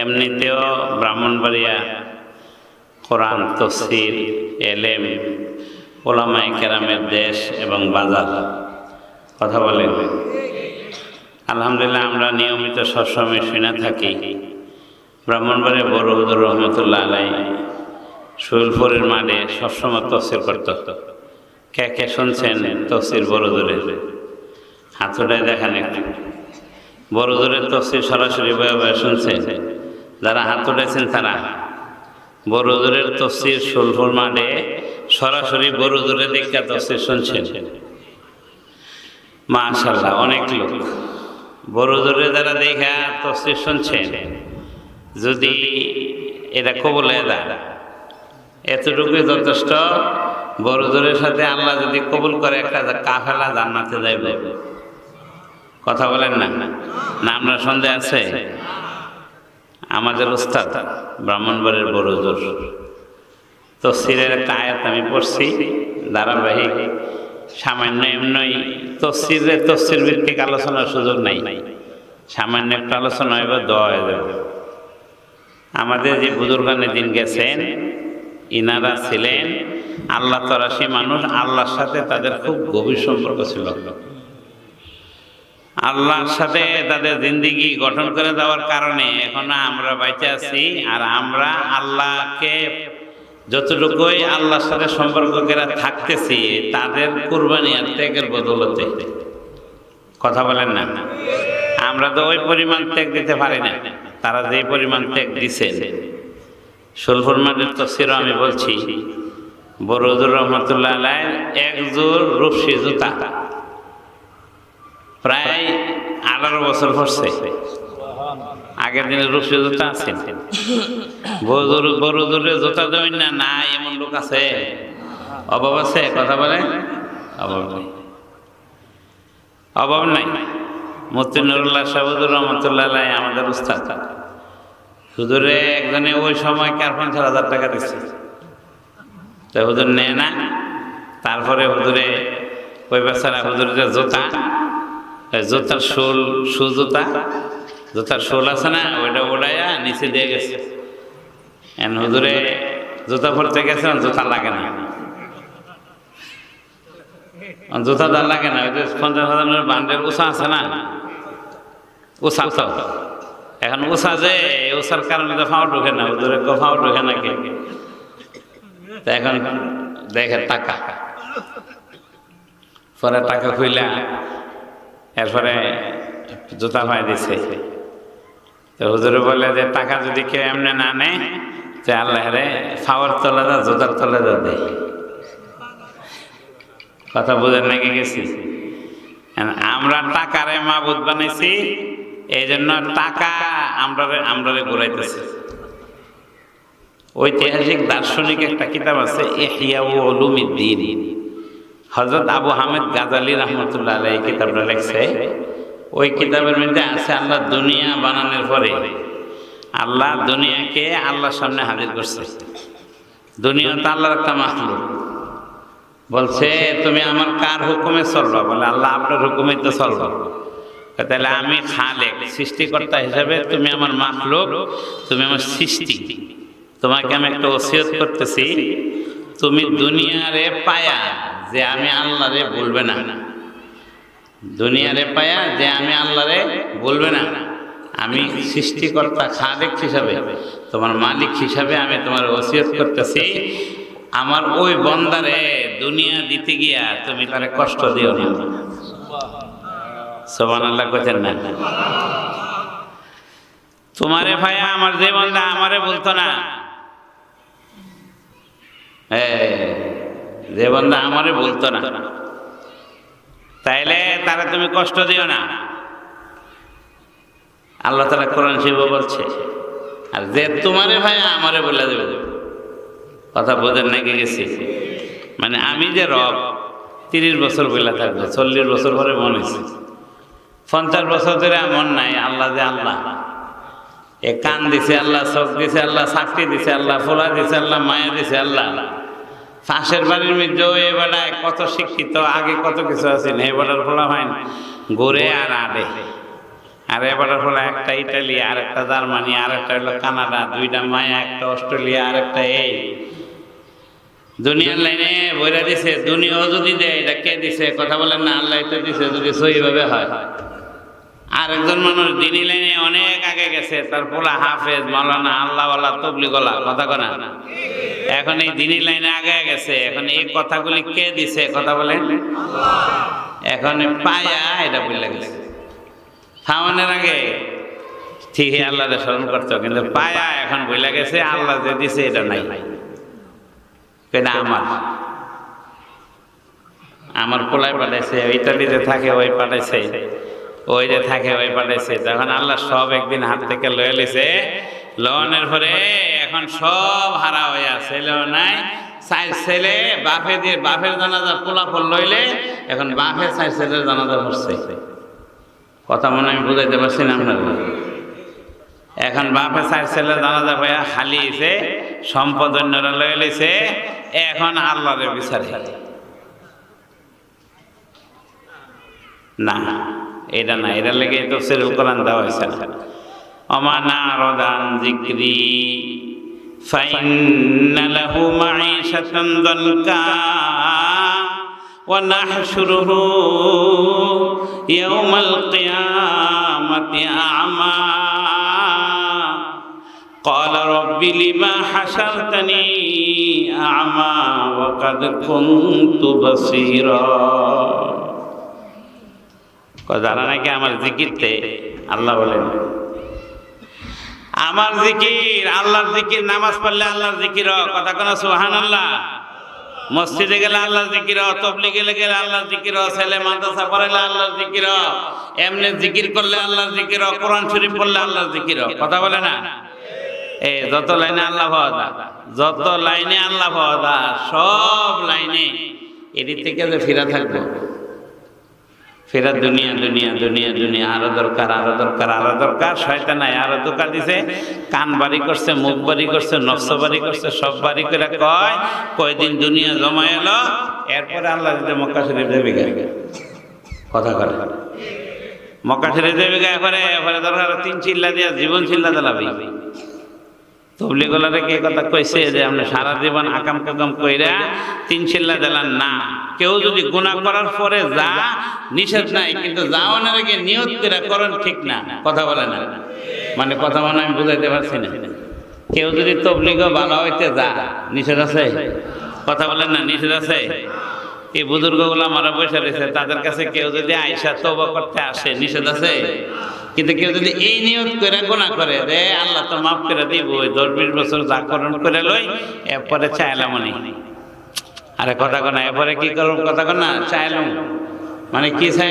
এমনিতেও ব্রাহ্মণবাড়িয়া কোরআন, তফসির, এলেম ওলামাই কেরামের দেশ এবং বাজার। কথা বলেন। আলহামদুলিল্লাহ, আমরা নিয়মিত সবসময় শুনে থাকি। ব্রাহ্মণবাড়িয়া বড় রহমতুল্লাহ আলাই শৈলপুরের মাঠে সবসময় তফসির করত। কে কে শুনছেন তফসির বড় হাতুটায় দেখান একটু। বড় দূরের তফসির সরাসরি বয়ে শুনছেন? যারা হাত উঠেছেন তারা। বড় দূরের তফসির শোলপুর মাঠে সরাসরি বড় দূরে দেখা তফসির শুনছেন। মাশাল্লাহ অনেক লোক। বড় দূরে যারা দেখা তফসির শুনছেন, যদি এটা কবলে দেয় এতটুকুই যথেষ্ট। বড়জোরের সাথে আল্লাহ যদি কবুল করে, একটা কাফেলা জান্নাতে যাইবে। কথা বলেন না? না আপনার সন্দেহ আছে? আমাদের উস্তাদ ব্রাহ্মণবাড়ির বড় জোর তফসিরের একটা আয়াত আমি পড়ছি, ধারাবাহিক, সামান্য এমনই। তফসির ভিত্তিক আলোচনার সুযোগ নাই। সামান্য একটা আলোচনা হইব, দোয়া হয়ে যাবে। আমাদের যে বুজুর্গানের দিন গেছেন, ইনারা ছিলেন, আল্লাহ তরাসী মানুষ আল্লাহর সাথে তাদের খুব গভীর সম্পর্ক ছিল। আল্লাহর সাথে তাদের জিন্দিগি গঠন করে দেওয়ার কারণে এখন আমরা বাইচে আছি আর আমরা আল্লাহকে যতটুকুই আল্লাহর সাথে সম্পর্ক করে থাকতেছি, তাদের কুরবানি আর ত্যাগের বদলতে। কথা বলেন না? আমরা তো ওই পরিমাণ ত্যাগ দিতে পারি না। তারা যে পরিমাণ ত্যাগ দিছে। সুলফুর মাঠের তফসির আমি বলছি, বরুদুর রহমতুল্লাহ এক জোর রূপসী জুতা। প্রায় আঠারো বছর পড়ছে আগের দিনে রূপসী জুতা আছে। বরুদুর বরুদুরে জুতা দেবেন না না, এমন লোক আছে। অভাব আছে, কথা বলে? অভাব নেই। অভাব নাই। মতিনুরুল্লাহ সাহুদুর রহমতুল্লাহ আমাদের উস্তাদ। হুজুরে একজনে ওই সময় কার পঞ্চাশ হাজার টাকা দিচ্ছে তো হুজুর নেয় না। তারপরে হুজুরে ওই বেচারা হুজুরের জুতা জুতার শোল, শু জুতা? জুতার শোল আছে না? ওইটা ওড়াইয়া নিচে দিয়ে গেছে। হুজুরে, জুতা পরতে গেছে জুতা লাগে না। জুতা দার লাগে না। ওই যে পঞ্চাশ হাজার বান্ডের উষা আছে না? উষা তো। এখন উষা যে উষার কারণে তো ফাও ঢুকে না। ওদের ফাও ঢুকে না কে? এখন দেখে টাকা। পরে টাকা খুইলা। এরপরে জুতা পাই দিছে। তো হুজুরে বলে যে, টাকা যদি কেউ এমনি না নেয়, তো আল্লাহ রে, ফাওয়ার তলে দা জুতার তলে দা। দেয় কথা বুঝেন নাকি গেছি? আমরা টাকারে মাবুদ বানাইছি এই জন্য টাকা আমরা আমরা ঘুরাইতেছি। ঐতিহাসিক দার্শনিক একটা কিতাব আছে এহিয়া ও অলুমিদ্দিন হজরত আবু হামেদ গাজালি রহমতুল্লাহ এই কিতাবটা লেখছে, ওই কিতাবের মধ্যে আছে আল্লাহ দুনিয়া বানানোর পরে আল্লাহ দুনিয়াকে আল্লাহর সামনে হাজির করছে। দুনিয়া তো আল্লাহর একটা মাহলুক বলছে, তুমি আমার কার হুকুমে চলবা? বলে, আল্লাহ আপনার হুকুমে তো চলবা। তাহলে আমি খালেক, সৃষ্টিকর্তা হিসাবে তুমি আমার মাখলুক, তুমি আমার সৃষ্টি। তোমাকে আমি একটা ওসিয়ত করতেছি, তুমি দুনিয়ারে পায়া যে আমি আল্লাহরে বলবে না। দুনিয়ারে পায়া যে আমি আল্লাহরে বলবে না। আমি সৃষ্টিকর্তা, খালেক হিসাবে, তোমার মালিক হিসাবে আমি তোমার ওসিয়ত করতেছি। আমার ওই বন্দারে দুনিয়া দিতে গিয়া তুমি তারে কষ্ট দিও না। সোমান আল্লাহ কোথেন না। তোমারে ভাইয়া আমার যে বন্ধা আমারে বলতো না। যে বন্ধা আমারে বলতো না। তাইলে তারা তুমি কষ্ট দিও না। আল্লাহ তালা কোরআন শিব বলছে, আর যে তোমারে ভাইয়া আমারে বলে দেবে। কথা বোঝেন নাকি গেছি? মানে আমি যে রব, তিরিশ বছর বলে থাকব, চল্লিশ বছর পরে মনে হয়েছে পঞ্চাশ বছর ধরে এমন নাই, আল্লাহ যে আল্লাহ। এ কান দিছে আল্লাহ, চোখ দিছে আল্লাহ চাকরি দিছে আল্লাহ, ফোলা দিছে আল্লাহ, মায়া দিছে আল্লাহ। পাশের বাড়ির মধ্যেও এ বেলায় কত শিক্ষিত, আগে কত কিছু আছে না, এ বেলার ফোলা হয় না। ঘুরে আর আড়ে। আর এবার হলো একটা ইটালি, আর একটা জার্মানি, আর একটা হলো কানাডা, দুইটা মায়া, একটা অস্ট্রেলিয়া, আর একটা এই। দুনিয়ার লাইনে বইরা দিছে, দুনিয়াও যদি দেয়, এটা কে দিছে? কথা বলেন না, আল্লাহ তো দিছে যদি সহিভাবে হয়। আর একজন মানুষ দিনী লাইনে অনেক আগে গেছে, তার পোলা হাফেজ মালানা আল্লাহওয়ালা তবলি গলা কথা কনা এখন এই দিনের লাইনে আগে গেছে। এখন এই কথাগুলি কে দিছে? কথা বলেন। এখন পায়া, এটা বলে গেছে। খাওয়ানোর আগে ঠিকই আল্লাহ স্মরণ করতো কিন্তু পায়া এখন বলে গেছে, আল্লাহ যে দিছে এটা নাই। কেন আমার? আমার পোলায় পাঠাইছে ইটালিতে থাকে, ওই পাঠাইছে ওই যে থাকে, ওই পাঠাইছে। তখন আল্লাহ সব একদিন হাত থেকে লয়ে লিছে লনের পরে এখন সব হারা আছে ছেলেও নাই। চার ছেলে, বাপে দিয়ে বাপের জানাজা পোলা ফল লইলে এখন বাপের চার ছেলের জানাজা পড়ছে। কথা মনে আমি বুঝাইতে পারছি না আপনার এখন বাপে চার ছেলে জানাজা ভাইয়া হালিয়েছে সম্পদ অন্যরা লয়ে লিছে এখন আল্লাহরে বিচারে। না, এটা না এটা লেগে তো কোরআন দেওয়া হয়েছে। অমানা রদান জিক্রি। فإن له معيشة ضنكا ونحشره يوم القيامة أعمى قال رب لما حشرتني أعمى وقد كنت بصيرا যারা নাকি আমার জিকিরতে আল্লাহ বলেন আমার জিকির, আল্লাহর জিকির, নামাজ পড়লে আল্লাহর জিকির। কথা কোন সুহান আল্লাহ মসজিদে গেলে আল্লাহর জিকির তবলি গেলে গেলে আল্লাহর জিকির ছেলে মাদ্রাসা পড়াইলে আল্লাহর জিকির এমনি জিকির করলে আল্লাহর জিকির কোরআন শরীফ পড়লে আল্লাহর জিকির। কথা বলে না এ, যত লাইনে আল্লাহ ভাওয়া যত লাইনে আল্লাহ ভাওয়া সব লাইনে এদিক থেকে যে ফিরা থাকব ফেরা দুনিয়া দুনিয়া দুনিয়া দুনিয়া, আরও দরকার আরও দরকার আরও দরকার। শয়তান নাই আরও দোকান দিছে। কান বাড়ি করছে, মুখ বাড়ি করছে নফস বাড়ি করছে, সব বাড়ি করে কয়, কয়দিন দুনিয়া জমা এলো, এরপরে আল্লাহ যদি মক্কা শরীফ দেবে কথা করে মক্কা শরীফ দেবে এরপরে এরপরে দরকার তিন চিল্লা দিয়া, জীবন চিল্লা দিলাবি। তবলি গোলারে কে কথা কইছে যে আপনি সারা জীবন আকাম কাকাম কইরা তিন চিল্লা দিলান না। কেউ যদি গুণা করার পরে যা নিষেধ নাই, কিন্তু যাওয়ানোর আগে নিয়ত করে করেন, ঠিক না। কথা বলে না। মানে কথা মানে আমি বুঝাইতে পারছি না। কেউ যদি তবলিগ ভালো হইতে যা, নিষেধ আছে? কথা বলেন না, নিষেধ আছে? এই বুজুর্গগুলো আমার বসে রয়েছে তাদের কাছে কেউ যদি আয়সা তবা করতে আসে, নিষেধ আছে? কিন্তু কেউ যদি এই নিয়ত করে গোনা করে, রে আল্লাহ তো মাফ করে দিব, ওই দশ বিশ বছর জাগরণ করে লই, এরপরে চাইলাম আরে কথা কোনা এরপরে কি করব কথা কোনা চাইলাম। মানে কি চাই